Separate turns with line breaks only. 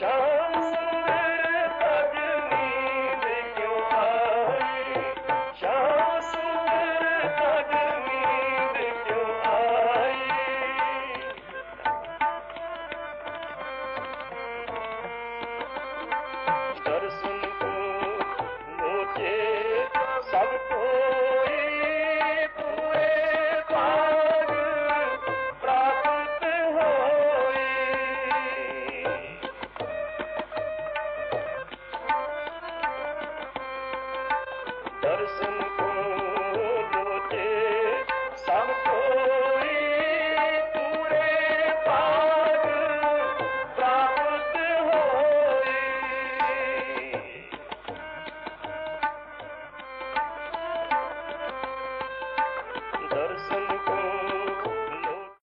生。ਦਰਸ਼ਨ ਤੂੰ ਲੋਚੇ ਸਭ ਕੋਈ ਪੂਰੇ ਪਾਗ ਪ੍ਰਾਪਤ ਹੋਈ ਦਰਸ਼ਨ